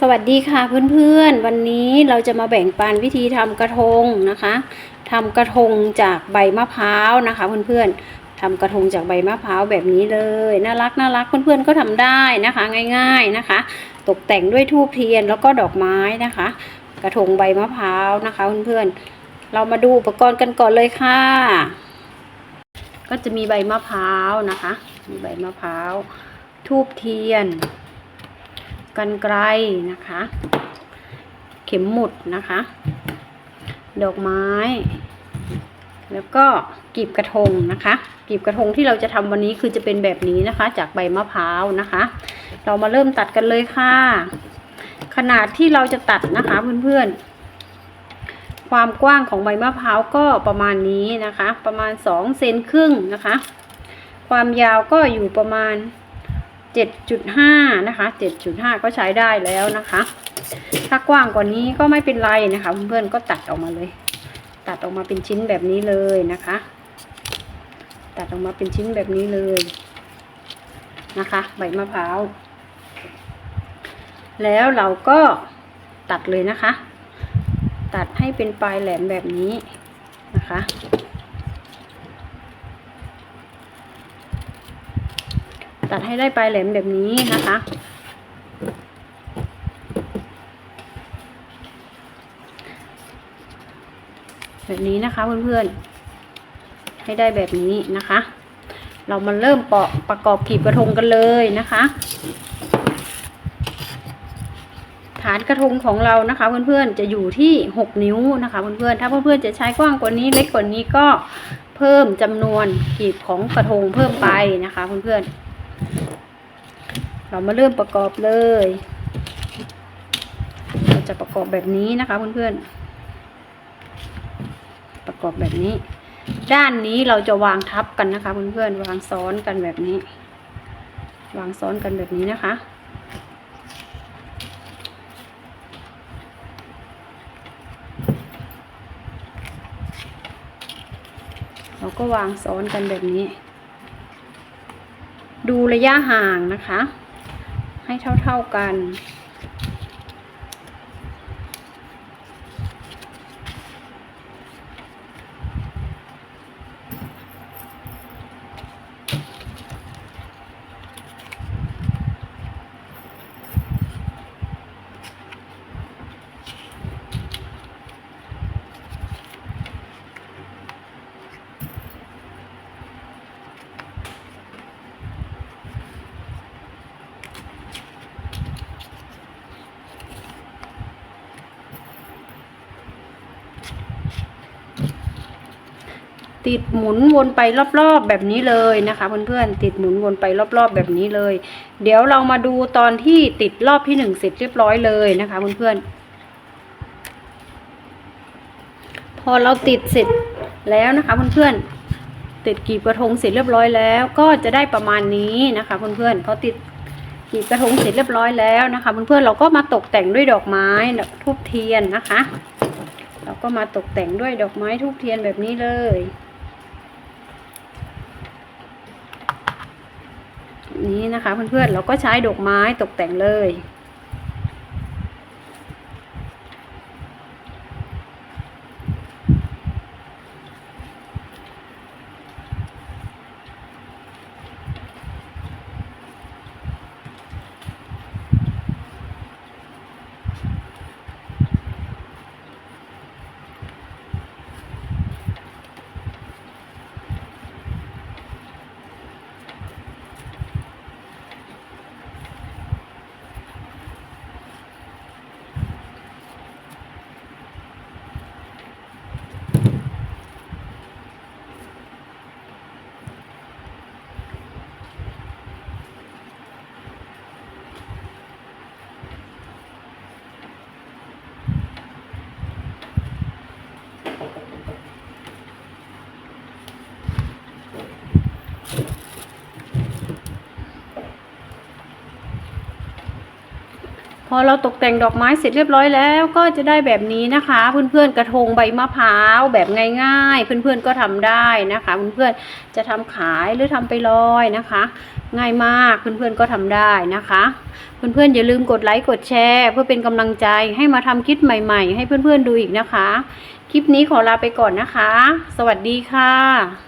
สวัสดีค่ะเพื่อนๆ วันนี้เราจะมาแบ่งปันวิธีทำกระทงนะคะทำกระทงจากใบมะพร้าวนะคะเพื่อนๆทำกระทงจากใบมะพร้าวแบบนี้เลยน่ารักน่ารักเพื่อนๆก็ทำได้นะคะง่าย ๆนะคะ ตกแต่งด้วยทูบเทียนแล้วก็ดอกไม้นะคะ กระทงใบมะพร้าวนะคะเพื่อนๆเรามาดูอุปกรณ์กันก่อนเลยค่ะ ก็จะมีใบมะพร้าวนะคะ มีใบมะพร้าวทูบเทียน กันไกลนะคะ เข็มหมุดนะคะ ดอกไม้ แล้วก็กีบกระทงนะคะ กีบกระทงที่เราจะทำวันนี้คือจะเป็นแบบนี้นะคะ จากใบมะพร้าวนะคะ เรามาเริ่มตัดกันเลยค่ะ ขนาดที่เราจะตัดนะคะเพื่อนๆความกว้างของใบมะพร้าวก็ประมาณนี้นะคะ ประมาณ2เซนครึ่งนะคะ ความยาวก็อยู่ประมาณ 7.5 นะคะ 7.5 ก็ใช้ได้แล้วนะคะ ถ้ากว้างกว่านี้ก็ไม่เป็นไรนะคะเพื่อนๆก็ตัดออกมาเลย ตัดออกมาเป็นชิ้นแบบนี้เลยนะคะ ตัดออกมาเป็นชิ้นแบบนี้เลยนะคะ ใบมะพร้าว แล้วเราก็ตัดเลยนะคะ ตัดให้เป็นปลายแหลมแบบนี้นะคะ ตัดให้ได้ปลายแหลมแบบนี้นะคะ แบบนี้นะคะเพื่อนๆ ให้ได้แบบนี้นะคะ เรามาเริ่มปอกประกอบกีบกระทงกันเลยนะคะ ฐานกระทงของเรานะคะเพื่อนๆ จะอยู่ที่ 6 นิ้วนะคะเพื่อนๆ ถ้าเพื่อนๆ จะใช้กว้างกว่านี้เล็กกว่านี้ก็เพิ่มจำนวนกีบของกระทงเพิ่มไปนะคะเพื่อนๆ เรามาเริ่มประกอบเลย เราจะประกอบแบบนี้นะคะเพื่อนๆ ประกอบแบบนี้ ด้านนี้เราจะวางทับกันนะคะเพื่อนๆ วางซ้อนกันแบบนี้ วางซ้อนกันแบบนี้นะคะเราก็วางซ้อนกันแบบนี้ ดูระยะห่างนะคะ ให้เท่าๆกัน ติดหมุนวนไปรอบๆแบบนี้เลยนะคะ เพื่อนๆติดหมุนวนไปรอบๆแบบนี้เลย เดี๋ยวเรามาดูตอนที่ติดรอบที่หนึ่งเสร็จเรียบร้อยเลยนะคะเพื่อนๆพอเราติดเสร็จแล้วนะคะเพื่อนๆติดกีบกระทงเสร็จเรียบร้อยแล้วก็จะได้ประมาณนี้นะคะเพื่อนๆพอติดกีบกระทงเสร็จเรียบร้อยแล้วนะคะเพื่อนๆเราก็มาตกแต่งด้วยดอกไม้ทูบเทียนนะคะ เราก็มาตกแต่งด้วยดอกไม้ทูบเทียนแบบนี้เลย นี้นะคะเพื่อนๆเราก็ใช้ดอกไม้ตกแต่งเลย อเราตกแต่งดอกไม้เสร็จเรียบร้อยแล้วก็จะได้แบบนี้นะคะ เพื่อนๆกระทงใบมะพร้าวแบบง่าย ๆ เพื่อนๆก็ทำได้นะคะ เพื่อนๆจะทำขายหรือทำไปลอยนะคะ ง่ายมากเพื่อนๆก็ทำได้นะคะ เพื่อนๆอย่าลืมกดไลค์กดแชร์ เพื่อเป็นกำลังใจให้มาทำคลิปใหม่ ๆ ให้เพื่อนๆดูอีกนะคะ คลิปนี้ขอลาไปก่อนนะคะ สวัสดีค่ะ